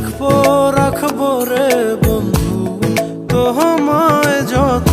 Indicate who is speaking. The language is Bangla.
Speaker 1: রাখব রাখব রে বন্ধু। তো হমায় যত